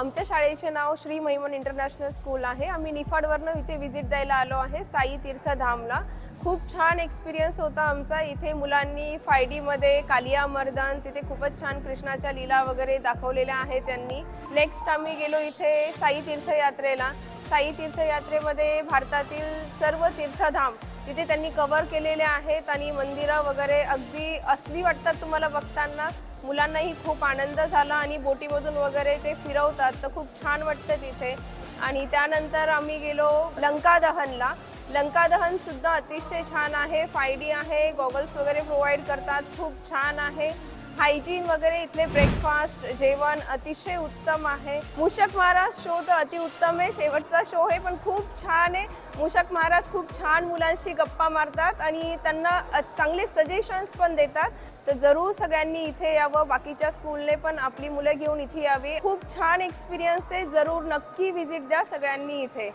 आमच्या शाळेचे नाव श्री महिमन इंटरनॅशनल स्कूल आहे. आम्ही निफाडवरनं इथे व्हिजिट द्यायला आलो आहे साई तीर्थधामला. खूप छान एक्सपिरियन्स होता आमचा. इथे मुलांनी फाय डीमध्ये कालिया मर्दन तिथे खूपच छान कृष्णाच्या लीला वगैरे दाखवलेल्या आहेत त्यांनी. नेक्स्ट आम्ही गेलो इथे साई तीर्थयात्रेला. साई तीर्थयात्रेमध्ये भारतातील सर्व तीर्थधाम तिथे त्यांनी कवर केलेले आहेत आणि मंदिरं वगैरे अगदी असली वाटतात तुम्हाला बघताना. मुलांनाही खूप आनंद झाला आणि बोटीमधून वगैरे ते फिरवतात तर खूप छान वाटतं तिथे. आणि त्यानंतर आम्ही गेलो लंका दहनला लंका दहन सुद्धा अतिशय छान आहे फाय डी आहे गॉगल्स वगैरे प्रोव्हाइड करतात खूप छान आहे. हायजीन वगैरे इथले ब्रेकफास्ट जेवण अतिशय उत्तम आहे. मूषक महाराज शो तर अतिउत्तम आहे. शेवटचा शो आहे पण खूप छान आहे. मूषक महाराज खूप छान मुलांशी गप्पा मारतात आणि त्यांना चांगले सजेशन्स पण देतात. तर जरूर सगळ्यांनी इथे यावं. बाकीच्या स्कूलने पण आपली मुलं घेऊन इथे यावी. खूप छान एक्सपिरियन्स आहे. जरूर नक्की व्हिजिट द्या सगळ्यांनी इथे.